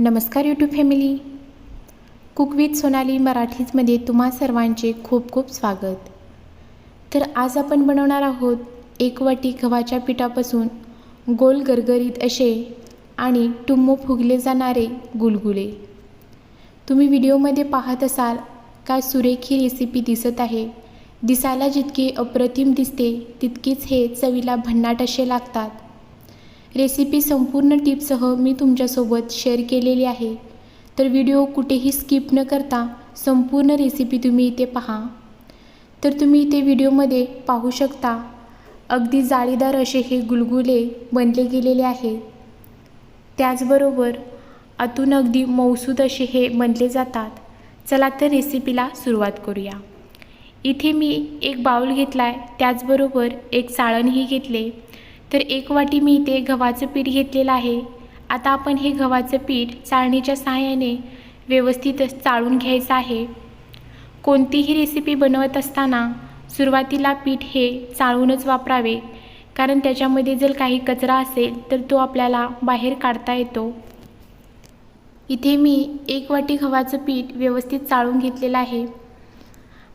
नमस्कार YouTube family cook with Sonali मराठीजमध्ये तुम्हा सर्वांचे खूप खूप स्वागत. तर आज आपण बनवणार आहोत एक वाटी गव्हाच्या पिठापासून गोल गरगरीत असे आणि टुम्मो फुगले जाणारे गुलगुले. तुम्ही व्हिडिओमध्ये पाहत असाल का सुरेख ही रेसिपी दिसत आहे. दिसायला जितकी अप्रतिम दिसते तितकीच हे चवीला भन्नाट असे लागतात. रेसिपी संपूर्ण टिपसह मी तुमच्यासोबत शेअर केलेली आहे. तर व्हिडिओ कुठेही स्किप न करता संपूर्ण रेसिपी तुम्ही इथे पहा. तर तुम्ही इथे व्हिडिओमध्ये पाहू शकता अगदी जाळीदार असे हे गुलगुले बनले गेलेले आहे. त्याचबरोबर आतून अगदी मौसूद असे हे बनले जातात. चला तर रेसिपीला सुरुवात करूया. इथे मी एक बाऊल घेतला आहे त्याचबरोबर एक चाळणही घेतले. तर एक वाटी मी इथे गव्हाचं पीठ घेतलेलं आहे. आता आपण हे गव्हाचं पीठ चाळणीच्या सहाय्याने व्यवस्थित चाळून घ्यायचं आहे. कोणतीही रेसिपी बनवत असताना सुरुवातीला पीठ हे चाळूनच वापरावे कारण त्याच्यामध्ये जर काही कचरा असेल तर तो आपल्याला बाहेर काढता येतो. इथे मी एक वाटी गव्हाचं पीठ व्यवस्थित चाळून घेतलेलं आहे.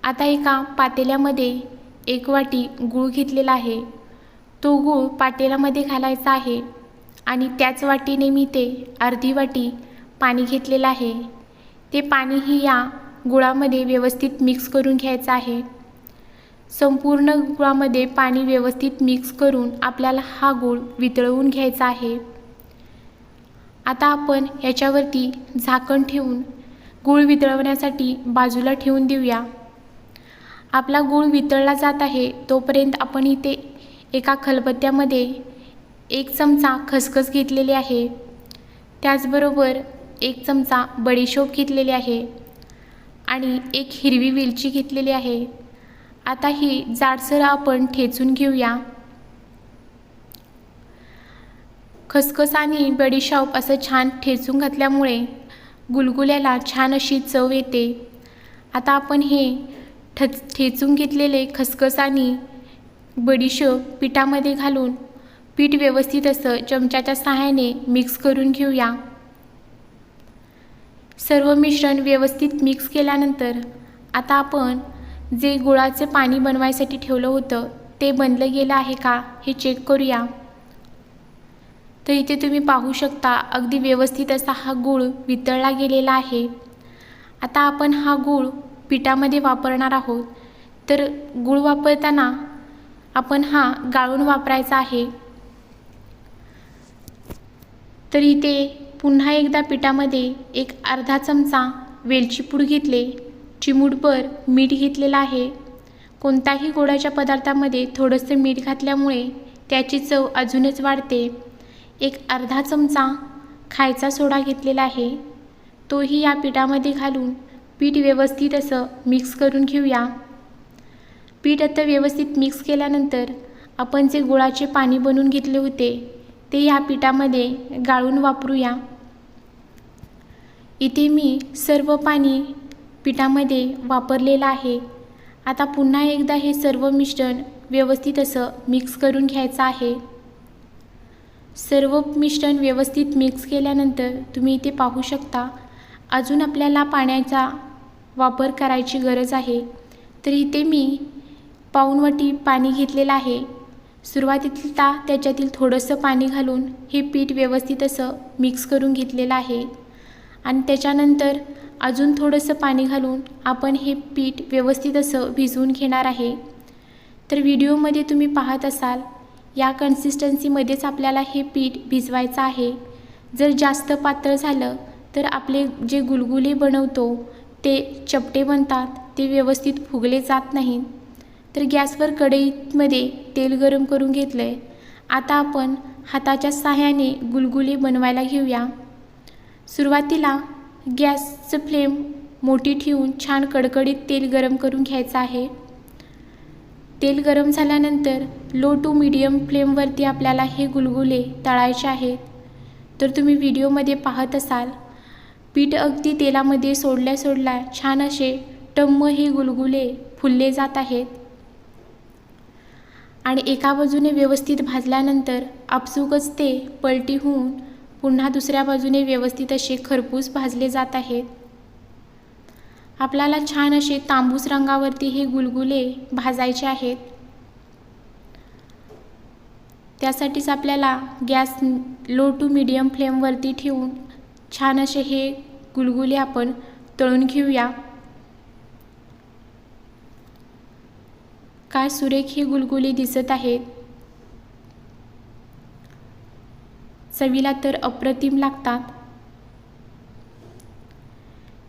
आता एका पातेल्यामध्ये एक वाटी गूळ घेतलेला आहे. तो गूळ पातेल्यामध्ये घालायचा आहे आणि त्याच वाटीने मी ते अर्धी वाटी पाणी घेतलेलं आहे. ते पाणीही या गुळामध्ये व्यवस्थित मिक्स करून घ्यायचं आहे. संपूर्ण गुळामध्ये पाणी व्यवस्थित मिक्स करून आपल्याला हा गूळ वितळवून घ्यायचा आहे. आता आपण याच्यावरती झाकण ठेवून गूळ वितळवण्यासाठी बाजूला ठेवून देऊया. आपला गूळ वितळला जात आहे तोपर्यंत आपण इथे एका खलबत्त्यामध्ये एक चमचा खसखस घेतलेली आहे. त्याचबरोबर एक चमचा बडीशोप घेतलेली आहे आणि एक हिरवी वेलची घेतलेली आहे. आता ही जाडसर आपण ठेचून घेऊया. खसखस आणि बडीशॉप असं छान ठेचून घातल्यामुळे गुलगुल्याला छान अशी चव येते. आता आपण हे ठच ठेचून घेतलेले खसखस आणि बडीशोप पिठामध्ये घालून पीठ व्यवस्थित असं चमच्याच्या सहाय्याने मिक्स करून घेऊया. सर्व मिश्रण व्यवस्थित मिक्स केल्यानंतर आता आपण जे गुळाचं पाणी बनवायसाठी ठेवलं होतं ते बनलं गेलं आहे का हे चेक करूया. तर इथे तुम्ही पाहू शकता अगदी व्यवस्थित असा हा गूळ वितळला गेलेला आहे. आता आपण हा गूळ पिठामध्ये वापरणार आहोत. तर गूळ वापरताना आपण हा गाळून वापरायचा आहे. तर इथे पुन्हा एकदा पिठामध्ये एक अर्धा चमचा वेलची पूड घेतले. चिमूटभर मीठ घेतलेलं आहे. कोणत्याही गोडाच्या पदार्थामध्ये थोडंसं मीठ घातल्यामुळे त्याची चव अजूनच वाढते. एक अर्धा चमचा खायचा सोडा घेतलेला आहे. तोही या पिठामध्ये घालून पीठ व्यवस्थित असं मिक्स करून घेऊया. पीठ आता व्यवस्थित मिक्स केल्यानंतर आपण जे गुळाचे पाणी बनवून घेतले होते ते या पिठामध्ये गाळून वापरूया. इथे मी सर्व पाणी पिठामध्ये वापरलेलं आहे. आता पुन्हा एकदा हे सर्व मिश्रण व्यवस्थित असं मिक्स करून घ्यायचं आहे. सर्व मिश्रण व्यवस्थित मिक्स केल्यानंतर तुम्ही इथे पाहू शकता अजून आपल्याला पाण्याचा वापर करायची गरज आहे. तर इथे मी पाऊणवटी पाणी घेतलेलं आहे. सुरुवातीला त्याच्यातील थोडंसं पाणी घालून हे पीठ व्यवस्थित असं मिक्स करून घेतलेलं आहे. आणि त्याच्यानंतर अजून थोडंसं पाणी घालून आपण हे पीठ व्यवस्थित असं भिजवून घेणार आहे. तर व्हिडिओमध्ये तुम्ही पाहत असाल या कन्सिस्टन्सीमध्येच आपल्याला हे पीठ भिजवायचं आहे. जर जास्त पातळ झालं तर आपले जे गुलगुले बनवतो ते चपटे बनतात ते व्यवस्थित फुगले जात नाहीत. तर गॅसवर कढईमध्ये तेल गरम करून घेतलं आहे आता आपण हाताच्या सहाय्याने गुलगुले बनवायला घेऊया. सुरुवातीला गॅसचं फ्लेम मोठी ठेवून छान कडकडीत तेल गरम करून घ्यायचं आहे. तेल गरम झाल्यानंतर लो टू मीडियम फ्लेमवरती आपल्याला हे गुलगुले तळायचे आहेत. तर तुम्ही व्हिडिओमध्ये पाहत असाल पीठ अगदी तेलामध्ये सोडल्या सोडल्या छान असे टम्म हे गुलगुले फुलले जात आहेत. आणि एका बाजूने व्यवस्थित भाजल्यानंतर आपसुकच ते पलटी होऊन पुन्हा दुसऱ्या बाजूने व्यवस्थित असे खरपूस भाजले जात आहेत. आपल्याला छान असे तांबूस रंगावरती हे गुलगुले भाजायचे आहेत. त्यासाठीच आपल्याला गॅस लो टू मिडियम फ्लेमवरती ठेवून छान असे हे गुलगुले आपण तळून घेऊया. काय सुरेख ही गुलगुले दिसत आहेत चवीला तर अप्रतिम लागतात.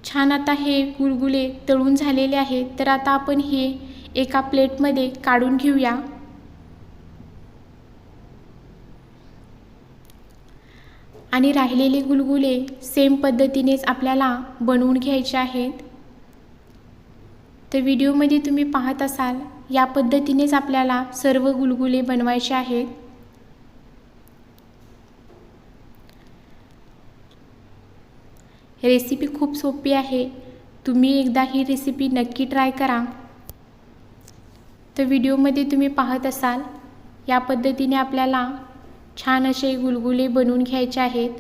छान आता हे गुलगुले तळून झालेले आहेत तर आता आपण हे एका प्लेटमध्ये काढून घेऊया. आणि राहिलेले गुलगुले सेम पद्धतीनेच आपल्याला बनवून घ्यायचे आहेत. तर व्हिडिओमध्ये तुम्ही पाहत असाल या पद्धतीनेच आपल्याला सर्व गुलगुले बनवायचे आहेत. रेसिपी खूप सोपी आहे. तुम्ही एकदा ही रेसिपी नक्की ट्राय करा. तर व्हिडिओमध्ये तुम्ही पाहत असाल या पद्धतीने आपल्याला छान असे गुलगुले बनवून घ्यायचे आहेत.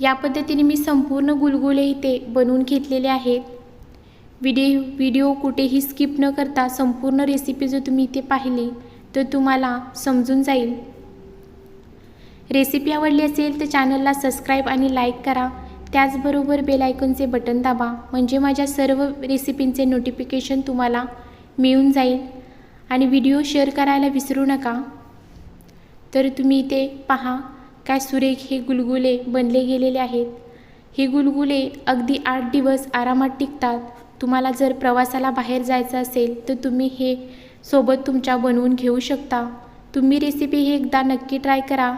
या पद्धतीने मी संपूर्ण गुलगुले इथे बनवून घेतलेले आहेत. व्हिडिओ व्हिडिओ कुठेही स्किप न करता संपूर्ण रेसिपी जर तुम्ही इथे पाहिली तर तुम्हाला समजून जाईल. रेसिपी आवडली असेल तर चॅनलला सबस्क्राईब आणि लाईक करा. त्याचबरोबर बेलायकनचे बटन दाबा म्हणजे माझ्या सर्व रेसिपींचे नोटिफिकेशन तुम्हाला मिळून जाईल. आणि व्हिडिओ शेअर करायला विसरू नका. तर तुम्ही इथे पहा काय सुरेख हे गुलगुले बनले गेलेले आहेत. हे गुलगुले अगदी आठ दिवस आरामात टिकतात. तुम्हाला जर प्रवासाला बाहेर जायचं असेल तर तुम्ही हे सोबत तुमच्या बनवून घेऊ शकता. तुम्ही रेसिपी ही एकदा नक्की ट्राय करा.